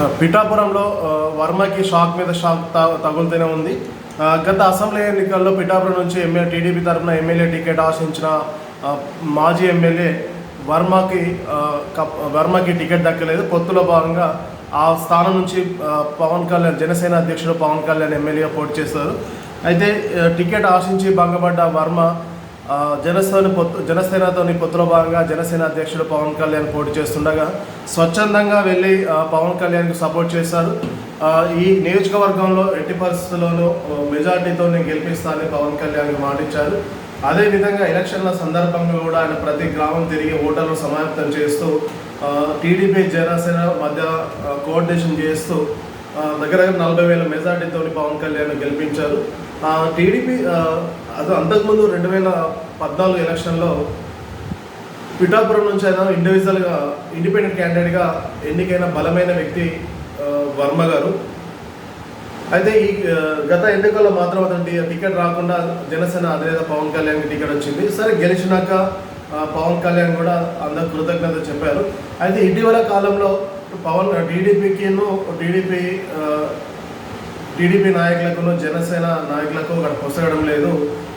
పిఠాపురంలో వర్మకి షాక్ మీద షాక్ తగులుతూనే ఉంది. గత అసెంబ్లీ ఎన్నికల్లో పిఠాపురం నుంచి ఎమ్మెల్యే టీడీపీ తరఫున ఎమ్మెల్యే టికెట్ ఆశించిన మాజీ ఎమ్మెల్యే వర్మకి కప్- వర్మకి టికెట్ దక్కలేదు. పొత్తులో భాగంగా ఆ స్థానం నుంచి పవన్ కళ్యాణ్ జనసేన అధ్యక్షుడు పవన్ కళ్యాణ్ ఎమ్మెల్యేగా పోటీ చేస్తారు. అయితే టికెట్ ఆశించి భంగపడ్డ వర్మ జనసేన పొత్తు జనసేనతోని పొత్తులో భాగంగా జనసేన అధ్యక్షుడు పవన్ కళ్యాణ్ పోటీ చేస్తుండగా స్వచ్ఛందంగా వెళ్ళి పవన్ కళ్యాణ్కి సపోర్ట్ చేశారు. ఈ నియోజకవర్గంలో ఎట్టి పరిస్థితుల్లోనూ మెజార్టీతో నేను గెలిపిస్తానని పవన్ కళ్యాణ్ మాటిచ్చారు. అదేవిధంగా ఎలక్షన్ల సందర్భంగా కూడా ఆయన ప్రతి గ్రామం తిరిగి ఓటర్లు సమాయత్తం చేస్తూ టీడీపీ జనసేన మధ్య కోఆర్డినేషన్ చేస్తూ దగ్గర దగ్గర నలభై వేల మెజార్టీతో పవన్ కళ్యాణ్ గెలిపించారు. టీడీపీ అది అంతకుముందు రెండు వేల పద్నాలుగు ఎలక్షన్లో పిఠాపురం నుంచి ఆయన ఇండివిజువల్గా ఇండిపెండెంట్ క్యాండిడేట్గా ఎన్నికైన బలమైన వ్యక్తి వర్మ గారు. అయితే ఈ గత ఎన్నికల్లో మాత్రం అతను టికెట్ రాకుండా జనసేన అధినేత పవన్ కళ్యాణ్కి టికెట్ వచ్చింది. సరే గెలిచినాక పవన్ కళ్యాణ్ కూడా అందరు కృతజ్ఞత చెప్పారు. అయితే ఇటీవల కాలంలో పవన్ టీడీపీకిను టీడీపీ టీడీపీ నాయకులకు జనసేన నాయకులకు అక్కడ పొసగడం లేదు.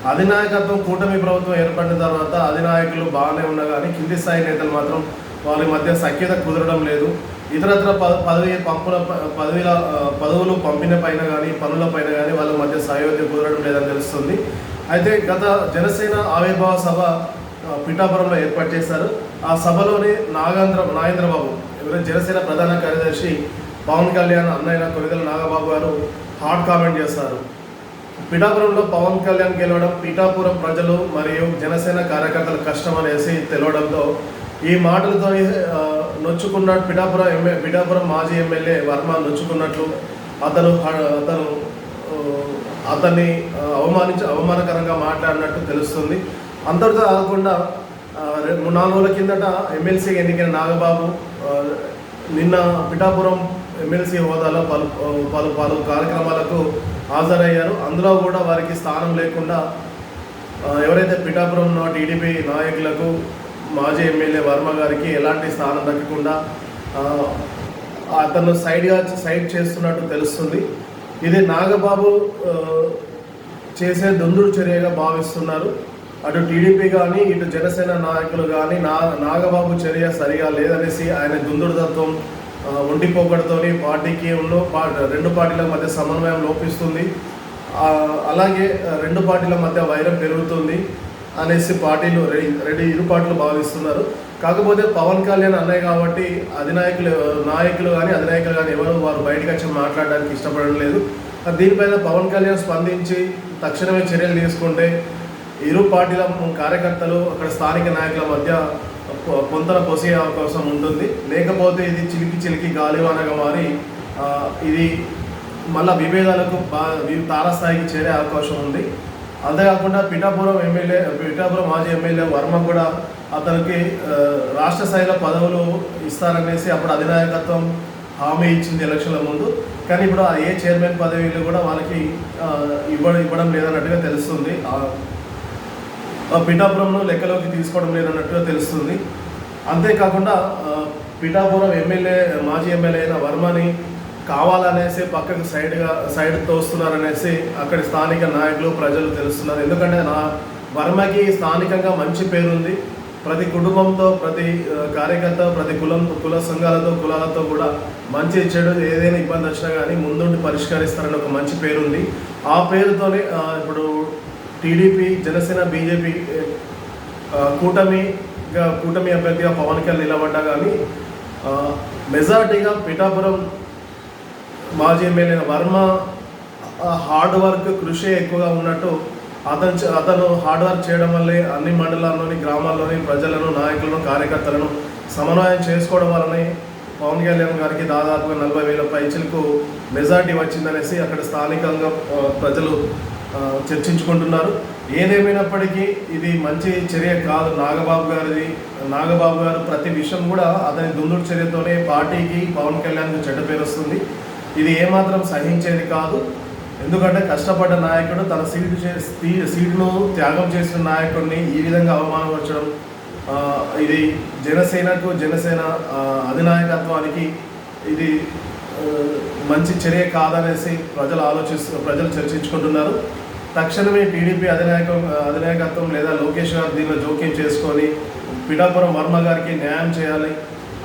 అధినాయకత్వం కూటమి ప్రభుత్వం ఏర్పడిన తర్వాత అధినాయకులు బాగానే ఉన్నా కానీ కింది స్థాయి నేతలు మాత్రం వాళ్ళ మధ్య సఖ్యత కుదరడం లేదు. ఇతరత్ర ప పదవి పంపుల ప- పదవిల పదవులు పంపిన పైన కానీ పనుల పైన కానీ వాళ్ళ మధ్య సయోధ్య కుదరడం లేదని తెలుస్తుంది. అయితే గత జనసేన ఆవిర్భావ సభ పిఠాపురంలో ఏర్పాటు చేశారు. ఆ సభలోనే నాగేంద్ర నాగేంద్రబాబు జనసేన ప్రధాన కార్యదర్శి పవన్ కళ్యాణ్ అన్నయ్య కొనిదల నాగబాబు గారు హాట్ కామెంట్ చేస్తారు. పిఠాపురంలో పవన్ కళ్యాణ్ గెలవడం పిఠాపురం ప్రజలు మరియు జనసేన కార్యకర్తల కష్టం అనేసి తెలవడంతో ఈ మాటలతో నొచ్చుకున్నాడు పిఠాపురం ఎమ్మె పిఠాపురం మాజీ ఎమ్మెల్యే వర్మ నొచ్చుకున్నట్లు అతను అతను అతన్ని అవమానించి అవమానకరంగా మాట్లాడినట్టు తెలుస్తుంది. అంతటితో కాకుండా నాలుగు రోజుల కిందట ఎమ్మెల్సీగా ఎన్నికైన నాగబాబు నిన్న పిఠాపురం ఎమ్మెల్సీ హోదాలో పలు పలు పలు కార్యక్రమాలకు హాజరయ్యారు. అందులో కూడా వారికి స్థానం లేకుండా ఎవరైతే పిఠాపురం ఉన్న టీడీపీ నాయకులకు మాజీ ఎమ్మెల్యే వర్మ గారికి ఎలాంటి స్థానం దక్కకుండా అతను సైడ్గా సైడ్ చేస్తున్నట్టు తెలుస్తుంది. ఇది నాగబాబు చేసే దుందుడు చర్యగా భావిస్తున్నారు. అటు టీడీపీ కానీ ఇటు జనసేన నాయకులు కానీ నా నాగబాబు చర్య సరిగా లేదనేసి ఆయన దుందుడు తత్వం ఉండిపోకడతోని పార్టీకి ఉన్న రెండు పార్టీల మధ్య సమన్వయం లోపిస్తుంది. అలాగే రెండు పార్టీల మధ్య వైరం పెరుగుతుంది అనేసి పార్టీలు రెడీ రెండు ఇరు పార్టీలు భావిస్తున్నారు. కాకపోతే పవన్ కళ్యాణ్ అన్నయ్య కాబట్టి అధినాయకులు నాయకులు కానీ అధినాయకులు కానీ ఎవరు వారు బయటకు వచ్చి మాట్లాడడానికి ఇష్టపడడం లేదు. దీనిపైన పవన్ కళ్యాణ్ స్పందించి తక్షణమే చర్యలు తీసుకుంటే ఇరు పార్టీల కార్యకర్తలు అక్కడ స్థానిక నాయకుల మధ్య పొంతన పొసే అవకాశం ఉంటుంది. లేకపోతే ఇది చిలికి చిలికి గాలివానగా మారి ఇది మళ్ళా విభేదాలకు బా తారస్థాయికి చేరే అవకాశం ఉంది. అంతేకాకుండా పిఠాపురం ఎమ్మెల్యే పిఠాపురం మాజీ ఎమ్మెల్యే వర్మ కూడా అతనికి రాష్ట్ర స్థాయిలో పదవులు ఇస్తారనేసి అప్పుడు అధినాయకత్వం హామీ ఇచ్చింది ఎలక్షన్ల ముందు. కానీ ఇప్పుడు ఆ ఏ చైర్మన్ పదవిలు కూడా వాళ్ళకి ఇవ్వడం ఇవ్వడం లేదన్నట్టుగా తెలుస్తుంది. పిఠాపురంను లెక్కలోకి తీసుకోవడం లేదన్నట్టుగా తెలుస్తుంది. అంతేకాకుండా పిఠాపురం ఎమ్మెల్యే మాజీ ఎమ్మెల్యే అయిన వర్మని కావాలనేసి పక్కకు సైడ్గా సైడ్ తోస్తున్నారనేసి అక్కడి స్థానిక నాయకులు ప్రజలు తెలుస్తున్నారు. ఎందుకంటే నా వర్మకి స్థానికంగా మంచి పేరుంది. ప్రతి కుటుంబంతో ప్రతి కార్యకర్త ప్రతి కులం కుల సంఘాలతో కులాలతో కూడా మంచి చెడు ఏదైనా ఇబ్బంది వచ్చినా కానీ ముందుండి పరిష్కరిస్తారని ఒక మంచి పేరుంది. ఆ పేరుతోనే ఇప్పుడు టీడీపీ జనసేన బీజేపీ కూటమిగా కూటమి అభ్యర్థిగా పవన్ కళ్యాణ్ నిలబడ్డా కానీ మెజార్టీగా పిఠాపురం మాజీ ఎమ్మెల్యే వర్మ హార్డ్ వర్క్ కృషి ఎక్కువగా ఉన్నట్టు అతను అతను హార్డ్ వర్క్ చేయడం వల్లే అన్ని మండలాల్లోని గ్రామాల్లోని ప్రజలను నాయకులను కార్యకర్తలను సమన్వయం చేసుకోవడం వల్లనే పవన్ కళ్యాణ్ గారికి దాదాపుగా నలభై వేల పైచలకు మెజార్టీ వచ్చిందనేసి అక్కడ స్థానికంగా ప్రజలు చర్చించుకుంటున్నారు. ఏదేమైనప్పటికీ ఇది మంచి చర్య కాదు. నాగబాబు గారిది నాగబాబు గారు ప్రతి విషయం కూడా అతని దుందుడు చర్యతోనే పార్టీకి పవన్ కళ్యాణ్కి చెడ్డ పేరు వస్తుంది. ఇది ఏమాత్రం సహించేది కాదు. ఎందుకంటే కష్టపడ్డ నాయకుడు తన సీటు సీటును త్యాగం చేసిన నాయకుడిని ఈ విధంగా అవమానపరచడం ఇది జనసేనకు జనసేన అధినాయకత్వానికి ఇది మంచి చర్య కాదనేసి ప్రజలు ఆలోచిస్తూ ప్రజలు చర్చించుకుంటున్నారు. తక్షణమే టీడీపీ అధినాయక అధినాయకత్వం లేదా లోకేష్ గారు దీనిలో జోక్యం చేసుకొని పిఠాపురం వర్మ గారికి న్యాయం చేయాలి.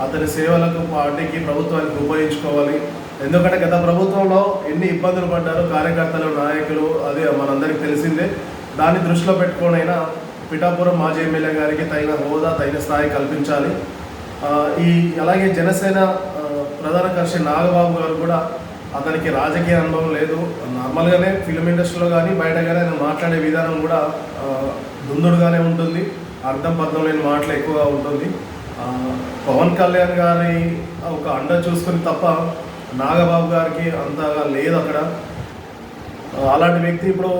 అతని సేవలకు పార్టీకి ప్రభుత్వానికి ఉపయోగించుకోవాలి. ఎందుకంటే గత ప్రభుత్వంలో ఎన్ని ఇబ్బందులు పడ్డారు కార్యకర్తలు నాయకులు అది మనందరికీ తెలిసిందే. దాన్ని దృష్టిలో పెట్టుకోనైనా పిఠాపురం మాజీ ఎమ్మెల్యే గారికి తగిన హోదా తగిన స్థాయి కల్పించాలి. ఈ అలాగే జనసేన ప్రధాన కర్షి నాగబాబు గారు కూడా అతనికి రాజకీయ అనుభవం లేదు. నార్మల్గానే ఫిలిం ఇండస్ట్రీలో కానీ బయట కానీ ఆయన మాట్లాడే విధానం కూడా దుందుడుగానే ఉంటుంది. అర్థం పర్థం లేని మాటలు ఎక్కువగా ఉంటుంది. పవన్ కళ్యాణ్ గారి ఒక అండ చూసుకుని తప్ప నాగబాబు గారికి అంతగా లేదు అక్కడ. అలాంటి వ్యక్తి ఇప్పుడు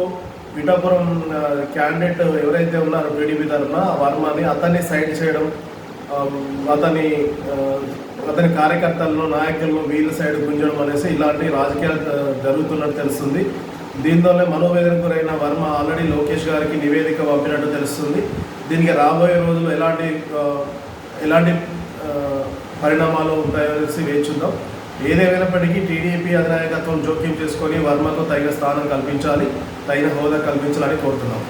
పిఠాపురం క్యాండిడేట్ ఎవరైతే ఉన్నారో టీడీపీ తరఫున వర్మని అతన్ని సైడ్ చేయడం అతని అతని కార్యకర్తలను నాయకులను వీళ్ళ సైడ్ గుంజడం అనేసి ఇలాంటి రాజకీయాలు జరుగుతున్నట్టు తెలుస్తుంది. దీంతోనే మనోవేదన గురైన వర్మ ఆల్రెడీ లోకేష్ గారికి నివేదిక పంపినట్టు తెలుస్తుంది. దీనికి రాబోయే రోజులు ఎలాంటి ఎలాంటి పరిణామాలు ఉంటాయో అనేసి వేచి చూద్దాం. ఏదేమైనప్పటికీ టీడీపీ అధినాయకత్వం జోక్యం చేసుకొని వర్మకు తగిన స్థానం కల్పించాలి తగిన హోదా కల్పించాలని కోరుతున్నాం.